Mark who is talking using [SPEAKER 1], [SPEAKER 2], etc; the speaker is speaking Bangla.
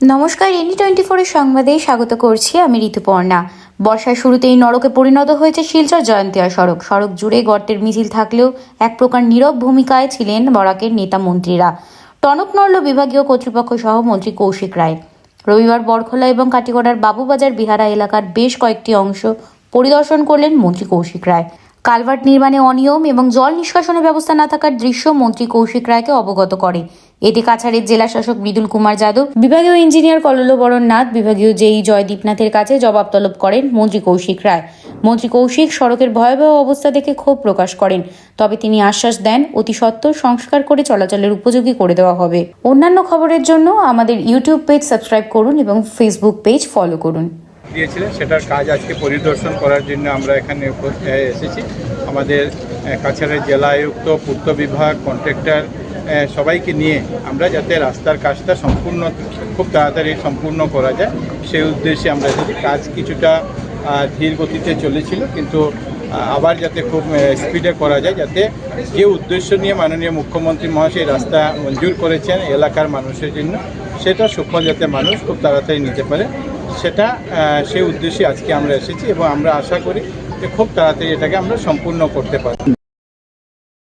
[SPEAKER 1] নমস্কার এনি টোয়েন্টি ফোরের সংবাদে স্বাগত করছি আমি ঋতুপর্ণা। বর্ষার শুরুতেই নরকে পরিণত হয়েছে শিলচর জয়ন্তিয়া সড়ক। সড়ক জুড়ে গর্তের মিছিল থাকলেও এক প্রকার নীরব ভূমিকায় ছিলেন বরাকের নেতা মন্ত্রীরা। টনক নড়ল বিভাগীয় কর্তৃপক্ষ সহ মন্ত্রী কৌশিক রায়। রবিবার বরখোলা এবং কাটিগড়ার বাবুবাজার বিহারা এলাকার বেশ কয়েকটি অংশ পরিদর্শন করলেন মন্ত্রী কৌশিক রায়। কালভার্ট নির্মাণে অনিয়ম এবং জল নিষ্কাশনের ব্যবস্থা না থাকার দৃশ্য মন্ত্রী কৌশিক রায়কে অবগত করে। এতে কাছাড়ের জেলা শাসক মৃদুল কুমার যাদব, বিভাগীয় ইঞ্জিনিয়ার কললবরণ নাথ বিভাগীয় জেই জয়দীপনাথের কাছে জবাব তলব করেন মন্ত্রী কৌশিক রায়। মন্ত্রী কৌশিক সড়কের ভয়াবহ অবস্থা দেখে ক্ষোভ প্রকাশ করেন। তবে তিনি আশ্বাস দেন, অতি সত্বর সংস্কার করে চলাচলের উপযোগী করে দেওয়া হবে। অন্যান্য খবরের জন্য আমাদের ইউটিউব পেজ সাবস্ক্রাইব করুন এবং ফেসবুক পেজ ফলো করুন।
[SPEAKER 2] দিয়েছিলেন, সেটার কাজ আজকে পরিদর্শন করার জন্য আমরা এখানে এসেছি। আমাদের কাছাড়ের জেলা আয়ুক্ত, পূর্ত বিভাগ, কন্ট্রাক্টর সবাইকে নিয়ে আমরা যাতে রাস্তার কাজটা সম্পূর্ণ, খুব তাড়াতাড়ি সম্পূর্ণ করা যায়। সেই উদ্দেশ্যে আমরা এসেছি। কাজ কিছুটা ধীর গতিতে চলেছিল, কিন্তু আবার যাতে খুব স্পিডে করা যায়, যাতে যে উদ্দেশ্য নিয়ে মাননীয় মুখ্যমন্ত্রী মহাশয় রাস্তা মঞ্জুর করেছেন এলাকার মানুষের জন্য, সেটা সুফল যাতে মানুষ খুব তাড়াতাড়ি নিতে পারে। সেটা সেই উদ্দেশ্যে আজকে আমরা এসেছি এবং আমরা আশা করি যে খুব তাড়াতাড়ি এটাকে আমরা সম্পূর্ণ করতে পারব।